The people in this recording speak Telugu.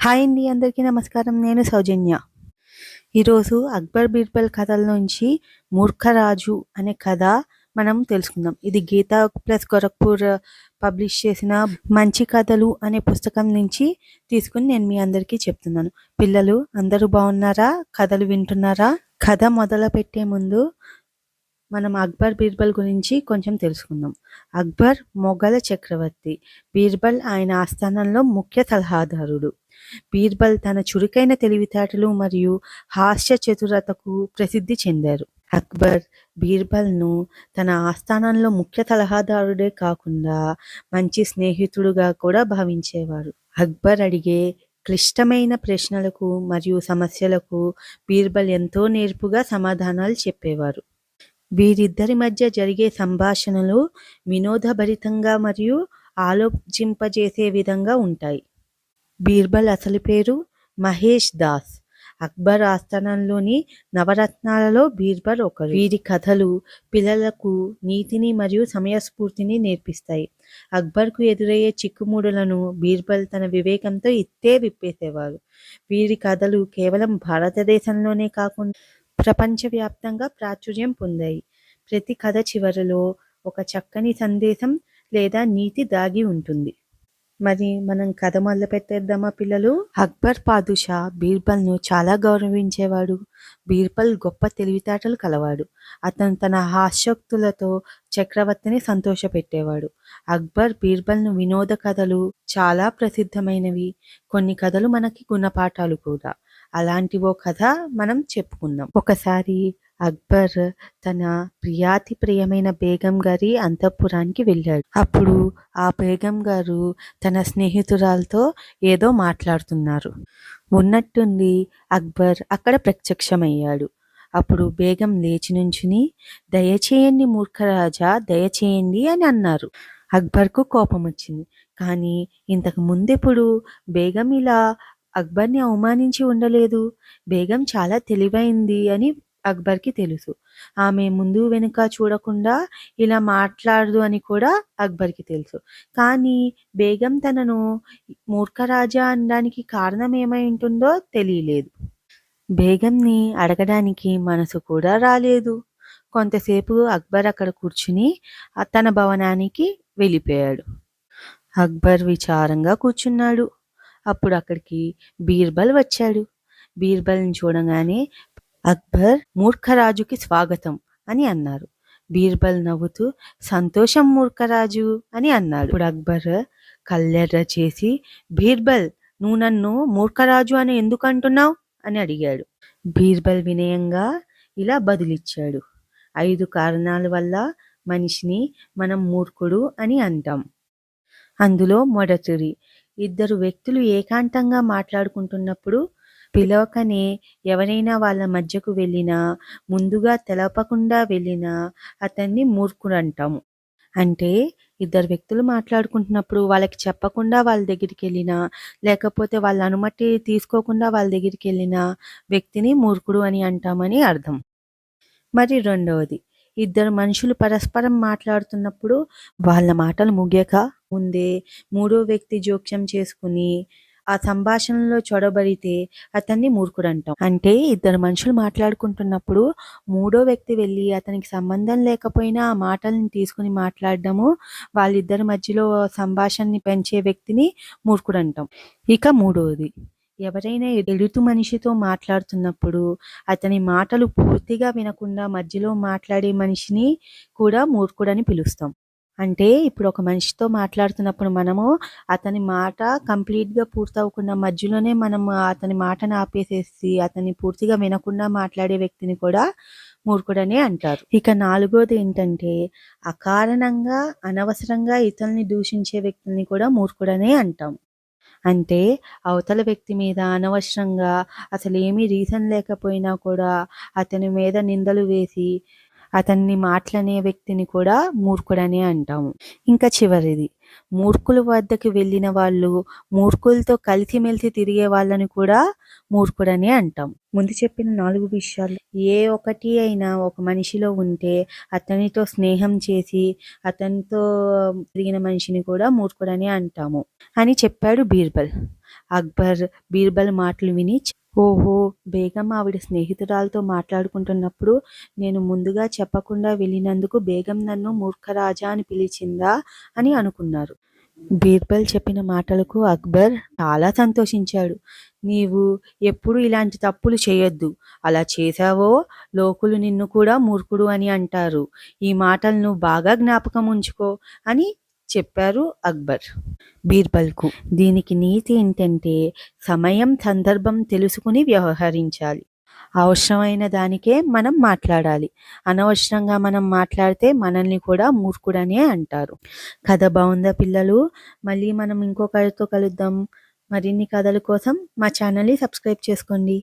హాయ్ అండి అందరికీ నమస్కారం. నేను సౌజన్య. ఈరోజు అక్బర్ బీర్బల్ కథల నుంచి మూర్ఖరాజు అనే కథ మనం తెలుసుకుందాం. ఇది గీతా ప్లస్ గోరఖ్పూర్ పబ్లిష్ చేసిన మంచి కథలు అనే పుస్తకం నుంచి తీసుకుని నేను మీ అందరికీ చెప్తున్నాను. పిల్లలు అందరూ బాగున్నారా? కథలు వింటున్నారా? కథ మొదలు పెట్టే ముందు మనం అక్బర్ బీర్బల్ గురించి కొంచెం తెలుసుకుందాం. అక్బర్ మొఘల చక్రవర్తి. బీర్బల్ ఆయన ఆస్థానంలో ముఖ్య సలహాదారుడు. బీర్బల్ తన చురుకైన తెలివితేటలు మరియు హాస్య చతురతకు ప్రసిద్ధి చెందారు. అక్బర్ బీర్బల్ను తన ఆస్థానంలో ముఖ్య సలహాదారుడే కాకుండా మంచి స్నేహితుడుగా కూడా భావించేవారు. అక్బర్ అడిగే క్లిష్టమైన ప్రశ్నలకు మరియు సమస్యలకు బీర్బల్ ఎంతో నేర్పుగా సమాధానాలు చెప్పేవారు. వీరిద్దరి మధ్య జరిగే సంభాషణలు వినోదభరితంగా మరియు ఆలోచింపజేసే విధంగా ఉంటాయి. బీర్బల్ అసలు పేరు? మహేష్ దాస్. అక్బర్ ఆస్థానంలోని నవరత్నాలలో బీర్బల్ ఒకరు. వీరి కథలు పిల్లలకు నీతిని మరియు సమయస్ఫూర్తిని నేర్పిస్తాయి. అక్బర్కు ఎదురయ్యే చిక్కుముడులను బీర్బల్ తన వివేకంతో ఇట్టే విప్పేసేవారు. వీరి కథలు కేవలం భారతదేశంలోనే కాకుండా ప్రపంచవ్యాప్తంగా ప్రాచుర్యం పొందాయి. ప్రతి కథ చివరలో ఒక చక్కని సందేశం లేదా నీతి దాగి ఉంటుంది. మరి మనం కథ మొదలు పెట్టేద్దామా పిల్లలు? అక్బర్ పాదుషా బీర్బల్ను చాలా గౌరవించేవాడు. బీర్బల్ గొప్ప తెలివితేటలు కలవాడు. అతను తన హాస్యోక్తులతో చక్రవర్తిని సంతోషపెట్టేవాడు. అక్బర్ బీర్బల్ను వినోద కథలు చాలా ప్రసిద్ధమైనవి. కొన్ని కథలు మనకి గుణపాఠాలు కూడా. అలాంటి ఓ కథ మనం చెప్పుకుందాం. ఒకసారి అక్బర్ తన ప్రియాతి ప్రియమైన బేగం గారి అంతఃపురానికి వెళ్ళాడు. అప్పుడు ఆ బేగం గారు తన స్నేహితురాలతో ఏదో మాట్లాడుతున్నారు. ఉన్నట్టుండి అక్బర్ అక్కడ ప్రత్యక్షమయ్యాడు. అప్పుడు బేగం లేచి నుంచుని దయచేయండి మూర్ఖరాజా దయచేయండి అని అన్నారు. అక్బర్కు కోపం వచ్చింది కానీ ఇంతకు ముందెప్పుడు బేగం ఇలా అక్బర్ని అవమానించి ఉండలేదు. బేగం చాలా తెలివైంది అని అక్బర్కి తెలుసు. ఆమె ముందు వెనుక చూడకుండా ఇలా మాట్లాడదు అని కూడా అక్బర్కి తెలుసు. కానీ బేగం తనను మూర్ఖరాజా అనడానికి కారణం ఏమై ఉంటుందో తెలియలేదు. బేగంని అడగడానికి మనసు కూడా రాలేదు. కొంతసేపు అక్బర్ అక్కడ కూర్చుని తన భవనానికి వెళ్ళిపోయాడు. అక్బర్ విచారంగా కూర్చున్నాడు. అప్పుడు అక్కడికి బీర్బల్ వచ్చాడు. బీర్బల్ని చూడగానే అక్బర్ మూర్ఖరాజుకి స్వాగతం అని అన్నారు. బీర్బల్ నవ్వుతూ సంతోషం మూర్ఖరాజు అని అన్నాడు. ఇప్పుడు అక్బర్ కల్లెర్ర చేసి బీర్బల్ నువ్వు నన్ను మూర్ఖరాజు అని ఎందుకు అంటున్నావు? అని అడిగాడు. బీర్బల్ వినయంగా ఇలా బదులిచ్చాడు. ఐదు కారణాల వల్ల మనిషిని మనం మూర్ఖుడు అని అంటాం. అందులో మొదటిది ఇద్దరు వ్యక్తులు ఏకాంతంగా మాట్లాడుకుంటున్నప్పుడు పిలవకనే ఎవరైనా వాళ్ళ మధ్యకు వెళ్ళినా ముందుగా తెలపకుండా వెళ్ళినా అతన్ని మూర్ఖుడు అంటాము అంటే ఇద్దరు వ్యక్తులు మాట్లాడుకుంటున్నప్పుడు వాళ్ళకి చెప్పకుండా వాళ్ళ దగ్గరికి వెళ్ళినా లేకపోతే వాళ్ళ అనుమతి తీసుకోకుండా వాళ్ళ దగ్గరికి వెళ్ళిన వ్యక్తిని మూర్ఖుడు అని అంటామని అర్థం. మరి రెండవది ఇద్దరు మనుషులు పరస్పరం మాట్లాడుతున్నప్పుడు వాళ్ళ మాటలు ముగియక ముందే మూడో వ్యక్తి జోక్యం చేసుకుని ఆ సంభాషణలో చొడబడితే అతన్ని మూర్ఖుడు అంటాం అంటే ఇద్దరు మనుషులు మాట్లాడుకుంటున్నప్పుడు మూడో వ్యక్తి వెళ్ళి అతనికి సంబంధం లేకపోయినా ఆ మాటల్ని తీసుకుని మాట్లాడడము వాళ్ళిద్దరి మధ్యలో సంభాషణని పెంచే వ్యక్తిని మూర్ఖుడు అంటాం ఇక మూడవది ఎవరైనా ఎదుటి మనిషితో మాట్లాడుతున్నప్పుడు అతని మాటలు పూర్తిగా వినకుండా మధ్యలో మాట్లాడే మనిషిని కూడా మూర్ఖుడని పిలుస్తాం. అంటే ఇప్పుడు ఒక మనిషితో మాట్లాడుతున్నప్పుడు మనము అతని మాట కంప్లీట్గా పూర్తవకుండా మధ్యలోనే మనం అతని మాటను ఆపేసేసి అతని పూర్తిగా వినకుండా మాట్లాడే వ్యక్తిని కూడా మూర్ఖుడనే అంటారు. ఇక నాలుగోది ఏంటంటే అకారణంగా అనవసరంగా ఇతరుల్ని దూషించే వ్యక్తుల్ని కూడా మూర్ఖుడనే అంటాం. అంటే అవతల వ్యక్తి మీద అనవసరంగా అసలు ఏమీ రీజన్ లేకపోయినా కూడా అతని మీద నిందలు వేసి అతన్ని మాటలనే వ్యక్తిని కూడా మూర్ఖుడనే అంటాము. ఇంకా చివరిది. మూర్ఖుల వద్దకు వెళ్ళిన వాళ్ళు మూర్ఖులతో కలిసిమెలిసి తిరిగే వాళ్ళని కూడా మూర్ఖుడని అంటాం ముందు చెప్పిన నాలుగు విషయాలు. ఏ ఒకటి అయినా ఒక మనిషిలో ఉంటే అతనితో స్నేహం చేసి అతనితో తిరిగిన మనిషిని కూడా మూర్ఖుడని అంటాము. అని చెప్పాడు బీర్బల్. అక్బర్ బీర్బల్ మాటలు విని ఓహో బేగం ఆవిడ స్నేహితురాలతో మాట్లాడుకుంటున్నప్పుడు నేను ముందుగా చెప్పకుండా వెళ్ళినందుకు బేగం నన్ను మూర్ఖరాజా అని పిలిచిందా అని అనుకున్నారు. బీర్బల్ చెప్పిన మాటలకు అక్బర్ చాలా సంతోషించాడు. నీవు ఎప్పుడు ఇలాంటి తప్పులు చేయొద్దు. అలా చేశావో లోకులు నిన్ను కూడా మూర్ఖుడు అని అంటారు. ఈ మాటలను బాగా జ్ఞాపకం ఉంచుకో అని చెప్పారు అక్బర్. బీర్బల్కు దీనికి నీతి ఏంటంటే సమయం సందర్భం తెలుసుకుని వ్యవహరించాలి. అవసరమైన దానికే మనం మాట్లాడాలి. అనవసరంగా మనం మాట్లాడితే మనల్ని కూడా మూర్ఖుడనే అంటారు. కథ బాగుందా పిల్లలు? మళ్ళీ మనం ఇంకో కథతో కలుద్దాం. మరిన్ని కథల కోసం మా ఛానల్ని సబ్స్క్రైబ్ చేసుకోండి.